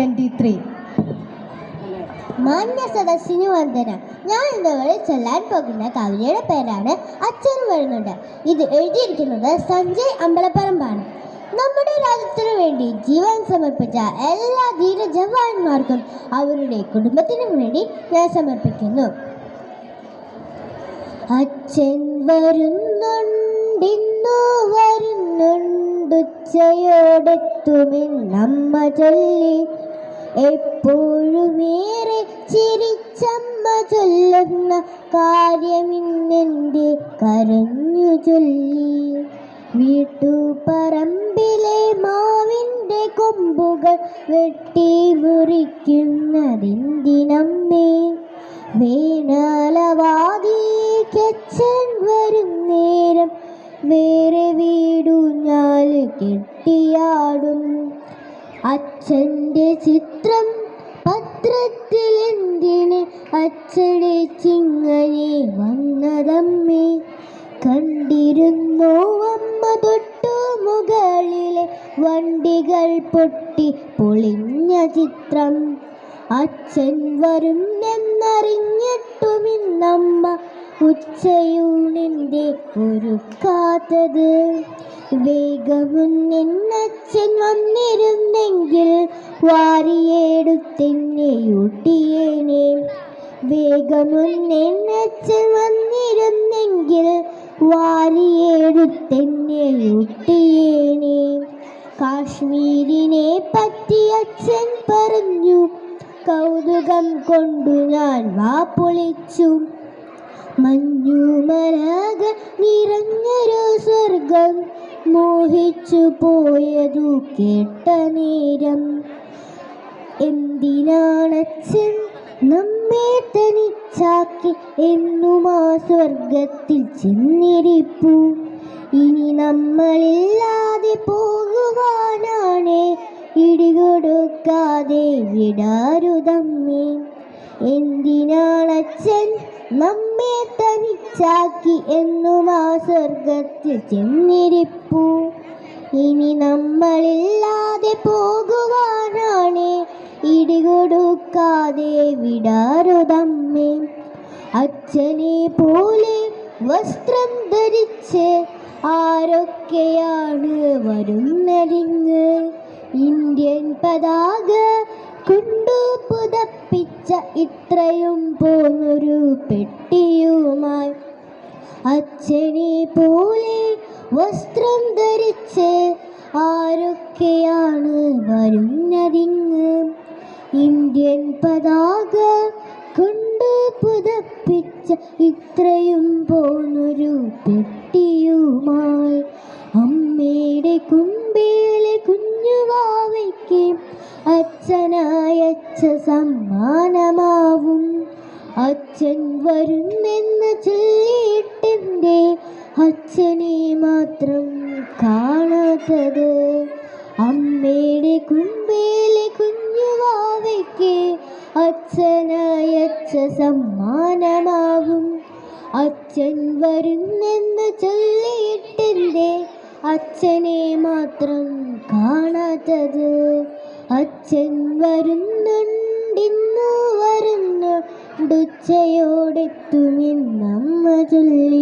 Twenty three മാന്യ സദസ്സിന് വന്ദന. ഞാൻ ഇന്നിവിടെ ചൊല്ലാൻ പോകുന്ന കവിതയുടെ പേരാണ് അച്ഛൻ വരുന്നുണ്ട്. ഇത് എഴുതിയിരിക്കുന്നത് സഞ്ജയ് അമ്പലപ്പറമ്പാണ്. നമ്മുടെ രാജ്യത്തിനു വേണ്ടി ജീവൻ സമർപ്പിച്ച എല്ലാ ധീര ജവാന്മാർക്കും അവരുടെ കുടുംബത്തിനും വേണ്ടി ഞാൻ സമർപ്പിക്കുന്നു. അച്ഛൻ വരുന്നുണ്ടിന്നു വരുന്നുണ്ടുച്ചയോടെത്തുമെന്നമ്മ ചൊല്ലി. എപ്പോഴുമേറെ ചിരിച്ചമ്മ ചൊല്ലുന്ന കാര്യമിന്നെന്റെ കരഞ്ഞു ചൊല്ലി. വീട്ടുപറമ്പിലെ മാവിന്റെ കൊമ്പുകൾ വെട്ടി മുറിക്കുന്നതെന്തിനമ്മേ? വേണാലവാദിക്കച്ഛൻ വരും നേരം വേറെ വീടുഞ്ഞാൽ കെട്ടിയാടും അച്ഛന്റെ ചിത്രം പത്രത്തിൽ എന്തിന് അച്ഛനെ ചിങ്ങനെ വന്നതമ്മേ? കണ്ടിരുന്നോ അമ്മ തൊട്ടു മുകളിലെ വണ്ടികൾ പൊട്ടി പൊളിഞ്ഞ ചിത്രം? അച്ഛൻ വരും എന്നറിഞ്ഞിട്ടുമിന്നമ്മ ഉച്ചയൂണിന്റെ ഒരുക്കാത്തത് വേഗമുന്നച്ഛൻ വന്നിരുന്നെങ്കിൽ വാരിയെടുത്തെന്നെയൂട്ടിയേനെ. വേഗമുന്നച്ഛൻ വന്നിരുന്നെങ്കിൽ വാരിയെടുത്തെന്നെയൂട്ടിയേനെ. കാശ്മീരിനെ പറ്റി അച്ഛൻ പറഞ്ഞു കൗതുകം കൊണ്ടു ഞാൻ വാ പൊളിച്ചു. മഞ്ഞുമലക നിറഞ്ഞൊരു സ്വർഗം മോഹിച്ചു പോയതു കേട്ട നേരം എന്തിനാണച്ഛൻ നമ്മെ തനിച്ചാക്കി എന്നും ആ സ്വർഗത്തിൽ ചെന്നിരിപ്പു? ഇനി നമ്മളില്ലാതെ പോകുവാനാണ് ഇടികൊടുക്കാതെ വിടാരുതമ്മേ. എന്തിനാണച്ഛൻ നമ്മെ തനിച്ചാക്കി എന്നും ആ സ്വർഗത്തിൽ ചെന്നിരിപ്പു? ഇനി നമ്മളില്ലാതെ പോകുവാനാണ് വിടാരുതമ്മേ അച്ഛനെ പോലെ വസ്ത്രം ധരിച്ച് ആരൊക്കെയാണ് വരുന്നതിങ്ങ് ഇന്ത്യൻ പതാക കൊണ്ടു പുതപ്പിച്ച ഇത്രയും പോന്നൊരു പെട്ടിയുമായി. അച്ഛനെ പോലെ വസ്ത്രം ധരിച്ച് ആരൊക്കെയാണ് ഇന്ത്യൻ പതാക കൊണ്ട് പുതപ്പിച്ച ഇത്രയും പോന്നൊരു പെട്ടിയുമായി അമ്മയുടെ കുമ്പിലെ കുഞ്ഞുവാവയ്ക്ക് അച്ഛനായച്ച സമ്മാനമാവും. അച്ഛൻ വരുന്നെന്ന് ചൊല്ലിയിട്ടെന്റെ അച്ഛനെ മാത്രം കാണാത്തത് അമ്മയുടെ അച്ഛനായച്ച സമ്മാനമാവും അച്ഛൻ വരുന്നെന്ന് ചൊല്ലിയിട്ടില്ലേ അച്ഛനെ മാത്രം കാണാത്തത്. അച്ഛൻ വരുന്നുണ്ടിന്നു വരുന്നുണ്ടുച്ചയോടെത്തുമെന്നമ്മ ചൊല്ലി